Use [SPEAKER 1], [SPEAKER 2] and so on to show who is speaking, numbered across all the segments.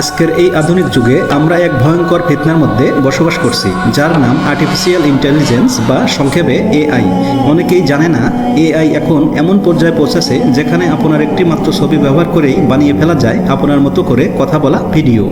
[SPEAKER 1] আজকের এই আধুনিক যুগে আমরা এক ভয়ঙ্কর ফিতনার মধ্যে বসবাস করছি, যার নাম আর্টিফিশিয়াল ইন্টেলিজেন্স বা সংক্ষেপে এআই অনেকেই জানে না এআই এখন এমন পর্যায়ে পৌঁছেছে যেখানে আপনার একটি মাত্র ছবি ব্যবহার করেই বানিয়ে ফেলা যায়, আপনার মতো করে কথা বলা ভিডিও।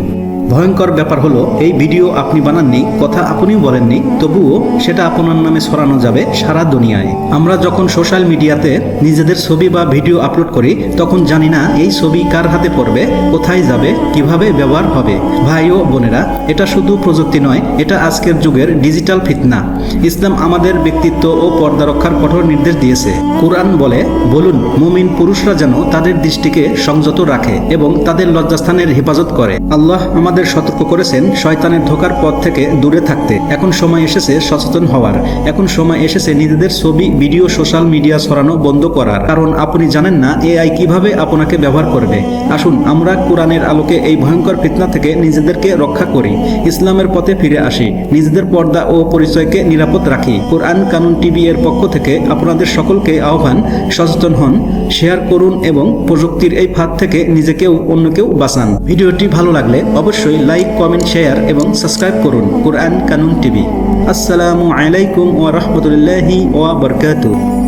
[SPEAKER 1] ভয়ঙ্কর ব্যাপার হলো, এই ভিডিও আপনি বানাননি, কথা আপনিও বলেননি, তবুও সেটা আপনার নামে ছড়ানো যাবে সারা দুনিয়ায়। আমরা যখন সোশ্যাল মিডিয়াতে নিজেদের ছবি বা ভিডিও আপলোড করি, তখন জানি না এই ছবি কার হাতে পড়বে, কোথায় যাবে, কীভাবে ব্যবহার হবে। ভাই ও বোনেরা, এটা শুধু প্রযুক্তি নয়, এটা আজকের যুগের ডিজিটাল ফিতনা। ইসলাম আমাদের ব্যক্তিত্ব ও পর্দা রক্ষার কঠোর নির্দেশ দিয়েছে। কোরআন বলে, বলুন, মুমিন পুরুষরা যেন তাদের দৃষ্টিকে সংযত রাখে এবং তাদের লজ্জাস্থানের হেফাজত করে। আল্লাহ আমাদের সতর্ক করেছেন শয়তানের ধোকার পথ থেকে দূরে থাকতে। এখন সময় এসেছে সচেতন হওয়ার। এখন সময় এসেছে নিজেদের ছবি, ভিডিও, সোশ্যাল মিডিয়া ছড়ানো বন্ধ করার। কারণ আপনি জানেন না, এআই কীভাবে আপনাকে ব্যবহার করবে। আসুন, আমরা কোরআনের আলোকে এই ভয়ঙ্কর ফিতনা থেকে নিজেদেরকে রক্ষা করি। ইসলামের পথে ফিরে আসি। নিজেদের পর্দা ও পরিচয়কে নিরাপদ রাখি। কোরআন কানুন টিভি এর পক্ষ থেকে আপনাদের সকলকে আহ্বান, সচেতন হন, শেয়ার করুন এবং প্রযুক্তির এই ফাঁদ থেকে নিজেকেও অন্যকেও বাঁচান। ভিডিওটি ভালো লাগলে অবশ্যই লাইক কমেন্ট শেয়ার এবং সাবস্ক্রাইব করুন কোরআন কানুন টিভি আসসালামু আলাইকুম ওয়া রাহমাতুল্লাহি ওয়া বারাকাতুহু।